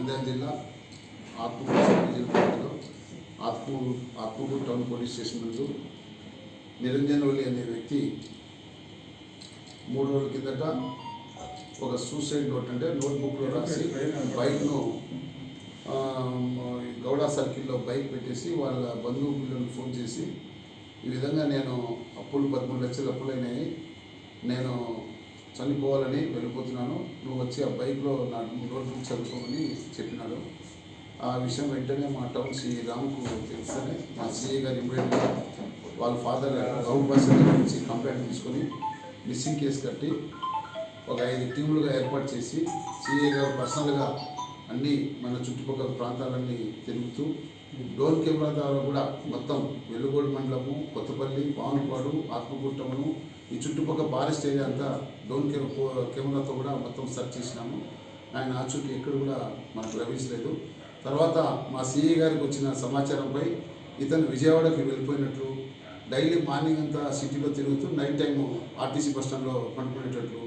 నంద్యాల జిల్లా ఆత్మకూరు పరిధిలో Atmur Atmakur town police station నందు నిరంజనవల్లి అనే వ్యక్తి మూడు రోజుల కిందట ఒక సూసైడ్ నోట్ అంటే నోట్బుక్లో రాసి బైక్ను గౌడ సర్కిల్లో బైక్ పెట్టేసి వాళ్ళ బంధువులను ఫోన్ చేసి ఈ విధంగా నేను అప్పులు పదమూడు లక్షలు అప్పులైనాయి. నేను చనిపోవాలని వెళ్ళిపోతున్నాను. నువ్వు వచ్చి ఆ బైక్లో నా నోట్బుక్ చదువుకోమని చెప్పినాడు. ఆ విషయం వెంటనే మా టౌన్ శ్రీ రాముకు తెలుస్తేనే మా సిఐ గారు ఇమ్మీడియట్గా వాళ్ళ ఫాదర్ రఘుబాస్ దగ్గర నుంచి కంప్లైంట్ తీసుకొని మిస్సింగ్ కేసు కట్టి ఒక ఐదు టీములుగా ఏర్పాటు చేసి సిఐ గారు పర్సనల్గా అన్నీ మన చుట్టుపక్కల ప్రాంతాలన్నీ తిరుగుతూ డోర్ కెమెరా ద్వారా కూడా మొత్తం వెలుగోడు మండలము కొత్తపల్లి పావులపాడు ఆత్మగుట్టమును ఈ చుట్టుపక్కల ఫారెస్ట్ ఏరియా అంతా డోన్ కెమెరా కెమెరాతో కూడా మొత్తం సెర్చ్ చేసినాము. ఆయన ఆచూకీ ఎక్కడ కూడా మనకు లభించలేదు. తర్వాత మా సిఐ గారికి వచ్చిన సమాచారంపై ఇతను విజయవాడకి వెళ్ళిపోయినట్లు డైలీ మార్నింగ్ అంతా సిటీలో తిరుగుతూ నైట్ టైం ఆర్టీసీ బస్ స్టాండ్లో పండుకునేటట్లు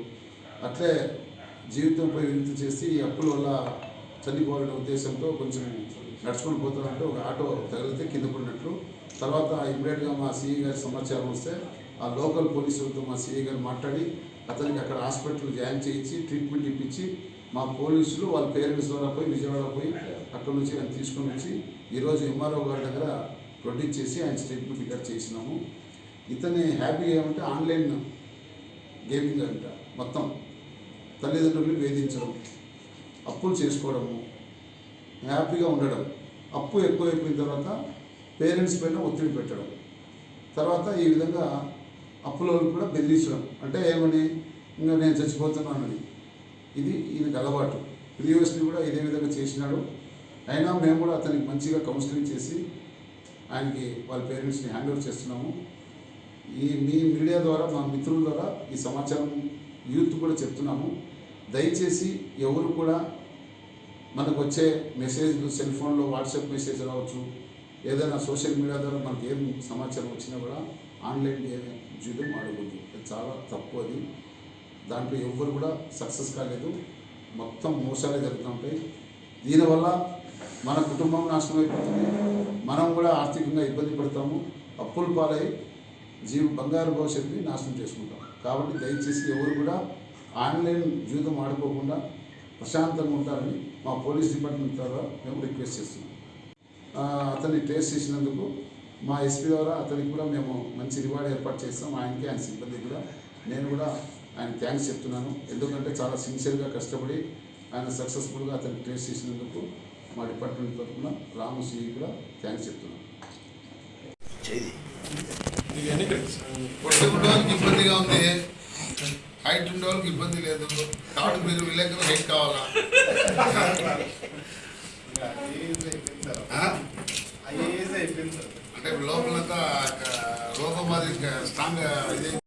అట్లే జీవితంపై విరుద్ధి చేసి ఈ అప్పుల వల్ల చనిపోవాలనే ఉద్దేశంతో కొంచెం నడుచుకొని పోతున్నట్టు ఒక ఆటో తగిలితే కింద పడినట్లు. తర్వాత ఇమ్మీడియట్గా మా సిఈ గారి సమాచారం వస్తే ఆ లోకల్ పోలీసులతో మా సిఈ గారు మాట్లాడి అతనికి అక్కడ హాస్పిటల్ జాయిన్ చేయించి ట్రీట్మెంట్ ఇప్పించి మా పోలీసులు వాళ్ళ పేరెంట్స్ ద్వారా పోయి విజయవాడ పోయి అక్కడ నుంచి ఆయన తీసుకొని వచ్చి ఈరోజు ఎంఆర్ఓ గారి దగ్గర ప్రొడ్యూస్ చేసి ఆయన స్టేట్మెంట్ ఇక్కడ చేసినాము. ఇతని హ్యాపీ ఏమంటే ఆన్లైన్ గేమింగ్ అంట మొత్తం తల్లిదండ్రులు వేధించడం అప్పులు చేసుకోవడము హ్యాపీగా ఉండడం. అప్పు ఎక్కువైపోయిన తర్వాత పేరెంట్స్ పైన ఒత్తిడి పెట్టడం. తర్వాత ఈ విధంగా అప్పుల కూడా బెదిరించడం. అంటే ఏమని ఇంకా నేను చచ్చిపోతున్నానని ఇది ఈయనకు అలవాటు. ప్రీవియస్లీ కూడా ఇదే విధంగా చేసినాడు. అయినా మేము కూడా అతనికి మంచిగా కౌన్సిలింగ్ చేసి ఆయనకి వాళ్ళ పేరెంట్స్ని హ్యాండ్ ఓవర్ చేస్తున్నాము. ఈ మీ మీడియా ద్వారా మా మిత్రుల ద్వారా ఈ సమాచారం యూత్ కూడా చెప్తున్నాము. దయచేసి ఎవరు కూడా మనకు వచ్చే మెసేజ్లు సెల్ ఫోన్లో వాట్సాప్ మెసేజ్ రావచ్చు ఏదైనా సోషల్ మీడియా ద్వారా మనకి ఏం సమాచారం వచ్చినా కూడా ఆన్లైన్ జూదం ఆడకూడదు అది చాలా తప్పు అది. దాంట్లో ఎవ్వరు కూడా సక్సెస్ కాలేదు. మొత్తం మోసాలే జరుగుతూ ఉంటాయి దీనివల్ల మన కుటుంబం నాశనం అయిపోతుంది. మనం కూడా ఆర్థికంగా ఇబ్బంది పడతాము. అప్పులు పాలై జీవ బంగారు భవిష్యత్తుని నాశనం చేసుకుంటాం. కాబట్టి దయచేసి ఎవరు కూడా ఆన్లైన్ జీతం ఆడుకోకుండా ప్రశాంతంగా ఉంటారని మా పోలీస్ డిపార్ట్మెంట్ ద్వారా మేము రిక్వెస్ట్ చేస్తున్నాం. అతన్ని ట్రేస్ చేసినందుకు మా ఎస్పీ ద్వారా అతనికి కూడా మేము మంచి రివార్డ్ ఏర్పాటు చేస్తాం. ఆయనకి ఆయన సిబ్బంది కూడా నేను కూడా ఆయన థ్యాంక్స్ చెప్తున్నాను. ఎందుకంటే చాలా సిన్సియర్గా కష్టపడి ఆయన సక్సెస్ఫుల్గా అతన్ని ట్రేస్ చేసినందుకు మా డిపార్ట్మెంట్ తరఫున రాము సిఈ కూడా థ్యాంక్స్ చెప్తున్నాను. ఇబ్బందిగా ఉంది. హైట్ ఉండే ఇబ్బంది లేదు. కాబట్టి మీరు విలేకరు హైట్ కావాలా? అంటే లోపల రోగం మాదిరి స్ట్రాంగ్ ఇది